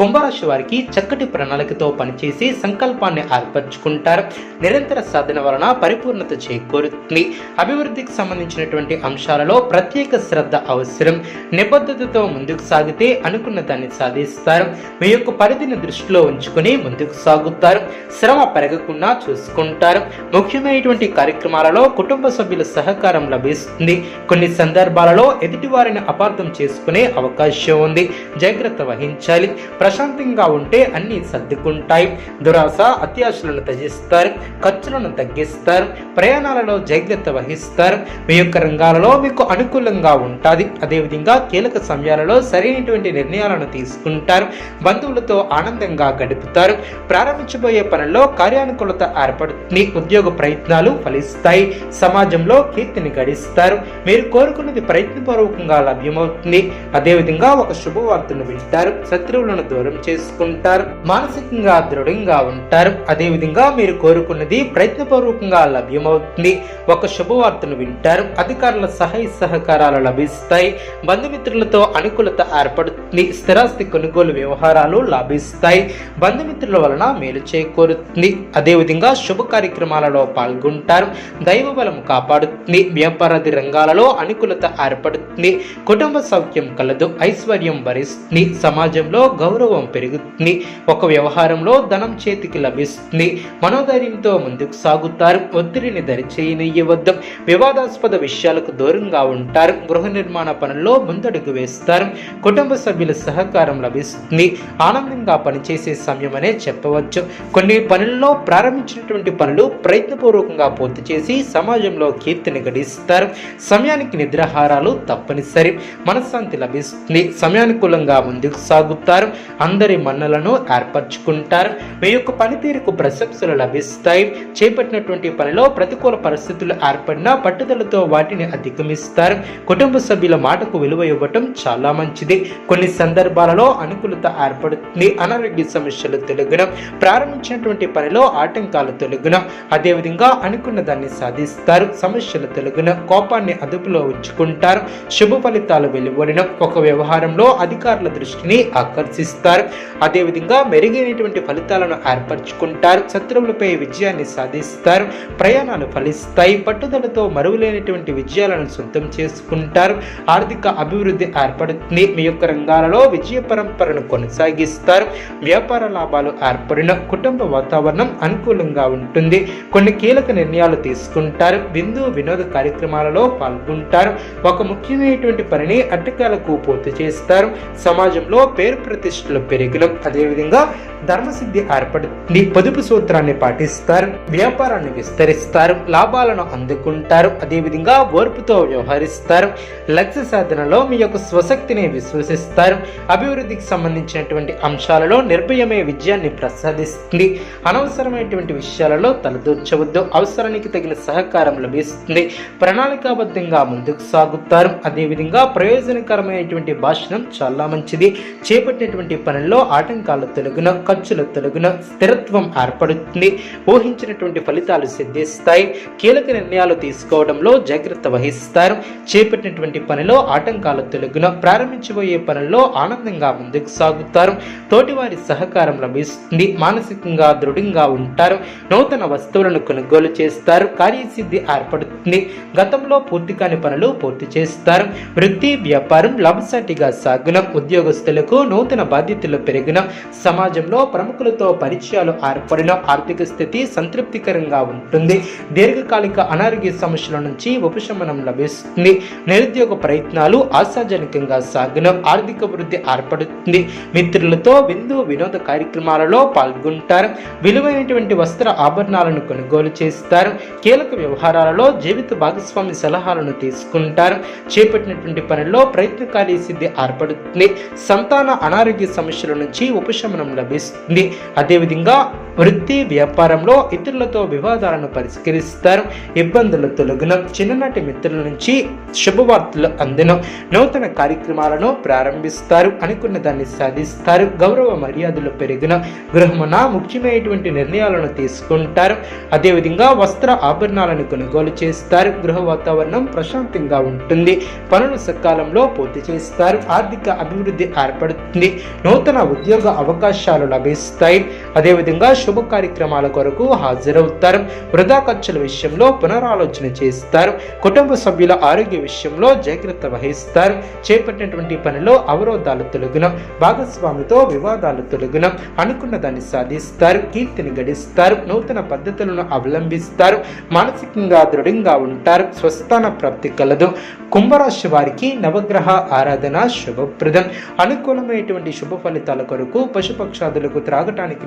కుంభరాశి వారికి చక్కటి ప్రణాళికతో పనిచేసి సంకల్పాన్ని ఏర్పరచుకుంటారు. నిరంతర సాధన వలన పరిపూర్ణత చేకూరుతుంది. అభివృద్ధికి సంబంధించినటువంటి అంశాలలో ప్రత్యేక శ్రద్ధ అవసరం. నిబద్ధతతో ముందుకు సాగితే అనుకున్న దాన్ని సాధిస్తారు. మీ యొక్క పరిధిని దృష్టిలో ఉంచుకొని ముందుకు సాగుతారు. శ్రమ పెరగకుండా చూసుకుంటారు. ముఖ్యమైనటువంటి కార్యక్రమాలలో కుటుంబ సభ్యుల సహకారం లభిస్తుంది. కొన్ని సందర్భాలలో ఎదుటి వారిని అపార్థం చేసుకునే అవకాశం ఉంది. జాగ్రత్త వహించాలి. ప్రశాంతంగా ఉంటే అన్ని సర్దుకుంటాయి. దురాశ అత్యాశలను త్యజిస్తారు. ఖర్చులను తగ్గిస్తారు. ప్రయాణాలలో జాగ్రత్త వహిస్తారు. మీ యొక్క రంగాలలో మీకు అనుకూలంగా ఉంటుంది. అదేవిధంగా కీలక సమయాలలో సరైనటువంటి నిర్ణయాలను తీసుకుంటారు. బంధువులతో ఆనందంగా గడుపుతారు. ప్రారంభించబోయే పనుల్లో కార్యానుకూలత ఏర్పడుతుంది. ఉద్యోగ ప్రయత్నాలు ఫలిస్తాయి. సమాజంలో కీర్తిని గడిస్తారు. మీరు కోరుకున్నది ప్రయత్నపూర్వకంగా లభ్యమవుతుంది. అదేవిధంగా ఒక శుభవార్తను వింటారు. శత్రువులను దూరం చేసుకుంటారు? మానసికంగా దృఢంగా ఉంటారు. అదేవిధంగా మీరు కోరుకున్నది ప్రయత్నపూర్వకంగా లభ్యమవుతుంది. ఒక శుభవార్తను వింటారు. అధికారుల సహాయ సహకారాలు లభిస్తాయి. బంధుమిత్రులతో అనుకూలత ఏర్పడుతుంది. స్థిరాస్తి కొనుగోలు వ్యవహారాలు లాభిస్తాయి. బంధుమిత్రుల వలన మేలు చేకూరుతుంది. అదేవిధంగా శుభ కార్యక్రమాలలో పాల్గొంటారు. దైవ బలం కాపాడుతుంది. వ్యాపారాది రంగాలలో అనుకూలత ఏర్పడుతుంది. కుటుంబ సౌఖ్యం కలదు. ఐశ్వర్యం భరిస్తుంది. సమాజంలో గౌరవ పెరుగుతుంది. ఒక వ్యవహారంలో ధనం చేతికి లభిస్తుంది. మనోధైర్యంతో ముందుకు సాగుతారు. ఒత్తిడిని దరిచేయనియవద్దు వివాదాస్పద విషయాలకు దూరంగా ఉంటారు. గృహ నిర్మాణ పనుల్లో ముందడుగు వేస్తారు. కుటుంబ సభ్యుల సహకారం లభిస్తుంది. ఆనందంగా పనిచేసే సమయం అనే చెప్పవచ్చు. కొన్ని పనుల్లో ప్రారంభించినటువంటి పనులు ప్రయత్నపూర్వకంగా పూర్తి చేసి సమాజంలో కీర్తిని గడిస్తారు. సమయానికి నిద్రాహారాలు తప్పనిసరి. మనశ్శాంతి లభిస్తుంది. సమయానుకూలంగా ముందుకు సాగుతారు. అందరి మన్నలను ఏర్పరచుకుంటారు. మీ యొక్క పనితీరుకు ప్రశంసలు లభిస్తాయి. చేపట్టినటువంటి పనిలో ప్రతికూల పరిస్థితులు ఏర్పడినా పట్టుదలతో వాటిని అధిగమిస్తారు. కుటుంబ సభ్యుల మాటకు విలువ ఇవ్వటం చాలా మంచిది. కొన్ని సందర్భాలలో అనుకూలత ఏర్పడుతుంది. అనారోగ్య సమస్యలు తొలగిన ప్రారంభించినటువంటి పనిలో ఆటంకాలు తొలగిన అదేవిధంగా అనుకున్న దాన్ని సాధిస్తారు. సమస్యలు తొలగిన కోపాన్ని అదుపులో ఉంచుకుంటారు. శుభ ఫలితాలు వెలువడిన ఒక వ్యవహారంలో అధికారుల దృష్టిని ఆకర్షిస్తారు. అదేవిధంగా మెరుగైనటువంటి ఫలితాలను ఏర్పరచుకుంటారు. శత్రువులపై విజయాన్ని సాధిస్తారు. ప్రయాణాలు ఫలిస్తాయి. పట్టుదలతో మరువులేనటువంటి విజయాలను సొంతం చేసుకుంటారు. ఆర్థిక అభివృద్ధి ఏర్పడుతుంది. మీ యొక్క రంగాలలో విజయ పరంపరను కొనసాగిస్తారు. వ్యాపార లాభాలు ఏర్పడిన కుటుంబ వాతావరణం అనుకూలంగా ఉంటుంది. కొన్ని కీలక నిర్ణయాలు తీసుకుంటారు. విందు వినోద కార్యక్రమాలలో పాల్గొంటారు. ఒక ముఖ్యమైనటువంటి పనిని అడ్డకాలకు పూర్తి చేస్తారు. సమాజంలో పేరు ప్రతిష్టలు పెరిగిన అదేవిధంగా ధర్మసిద్ధి ఏర్పడుతుంది పొదుపు సూత్రాన్ని పాటిస్తారు వ్యాపారాన్ని విస్తరిస్తారు లాభాలను అందుకుంటారు అదేవిధంగా ఓర్పుతో వ్యవహరిస్తారు లక్ష్య సాధనలో మీ యొక్క స్వశక్తిని విశ్వసిస్తారు అభివృద్ధికి సంబంధించినటువంటి అంశాలలో నిర్భయమే విజయాన్ని ప్రసాదిస్తుంది అనవసరమైనటువంటి విషయాలలో తలదూర్చవద్దు అవసరానికి తగిన సహకారం లభిస్తుంది ప్రణాళికాబద్ధంగా ముందుకు సాగుతారు అదేవిధంగా ప్రయోజనకరమైనటువంటి భాషణం చాలా మంచిది చేపట్టినటువంటి పనుల్లో ఆటంకాలు తొలగిన ఖర్చుల తొలగిన స్థిరత్వం ఏర్పడుతుంది. ఊహించినటువంటి ఫలితాలు సిద్ధిస్తాయి. కీలక నిర్ణయాలు తీసుకోవడంలో జాగ్రత్త వహిస్తారు. చేపట్టినటువంటి పనిలో ఆటంకాలు తొలగిన ప్రారంభించబోయే పనుల్లో ఆనందంగా ముందుకు సాగుతారు. తోటివారి సహకారం లభిస్తుంది. మానసికంగా దృఢంగా ఉంటారు. నూతన వస్తువులను కొనుగోలు చేస్తారు. కార్యసిద్ధి ఏర్పడుతుంది. గతంలో పూర్తి కాని పనులు పూర్తి చేస్తారు. వృత్తి వ్యాపారం లాభసాటిగా సాగున ఉద్యోగస్తులకు నూతన బాధ్యతలు పెరిగిన సమాజంలో ప్రముఖులతో పరిచయాలు ఏర్పడిన ఆర్థిక స్థితి సంతృప్తికరంగా ఉంటుంది. దీర్ఘకాలిక అనారోగ్య సమస్యల నుంచి ఉపశమనం లభిస్తుంది. నిరుద్యోగ ప్రయత్నాలు ఆశాజనకంగా సాగిన ఆర్థిక వృద్ధి ఏర్పడుతుంది. మిత్రులతో విందు వినోద కార్యక్రమాలలో పాల్గొంటారు. విలువైనటువంటి వస్త్ర ఆభరణాలను కొనుగోలు చేస్తారు. కీలక వ్యవహారాలలో జీవిత భాగస్వామి సలహాలను తీసుకుంటారు. చేపట్టినటువంటి పనుల్లో ప్రయత్నకారి సిద్ధి ఏర్పడుతుంది. సంతాన అనారోగ్య సమస్యల నుంచి ఉపశమనం లభిస్తుంది. చేస్తుంది. అదేవిధంగా వృత్తి వ్యాపారంలో ఇతరులతో వివాదాలను పరిష్కరిస్తారు. ఇబ్బందులు తొలగిన. చిన్ననాటి మిత్రుల నుంచి శుభవార్తలు అందిన. నూతన కార్యక్రమాలను ప్రారంభిస్తారు. అనుకున్న దాన్ని సాధిస్తారు. గౌరవ మర్యాదలు పెరిగిన. గృహమున ముఖ్యమైనటువంటి నిర్ణయాలను తీసుకుంటారు. అదేవిధంగా వస్త్ర ఆభరణాలను కొనుగోలు చేస్తారు. గృహ వాతావరణం ప్రశాంతంగా ఉంటుంది. పనులు సకాలంలో పూర్తి చేస్తారు. ఆర్థిక అభివృద్ధి ఏర్పడుతుంది. నూతన ఉద్యోగ అవకాశాలు లభిస్తాయి. అదేవిధంగా శుభ కార్యక్రమాల కొరకు హాజరవుతారు. వృధా ఖర్చుల విషయంలో పునరాలోచన చేస్తారు. కుటుంబ సభ్యుల ఆరోగ్య విషయంలో జాగ్రత్త వహిస్తారు. చేపట్టినటువంటి పనిలో అవరోధాలు తొలగిన. భాగస్వామితో వివాదాలు తొలగిన. అనుకున్న దాన్ని సాధిస్తారు. కీర్తిని గడిస్తారు. నూతన పద్ధతులను అవలంబిస్తారు. మానసికంగా దృఢంగా ఉంటారు. స్వస్థాన ప్రాప్తి కలదు. కుంభరాశి వారికి నవగ్రహ ఆరాధన శుభప్రదం. అనుకూలమైనటువంటి శుభ ఫలితాల కొరకు పశుపక్షాదులకు త్రాగటానికి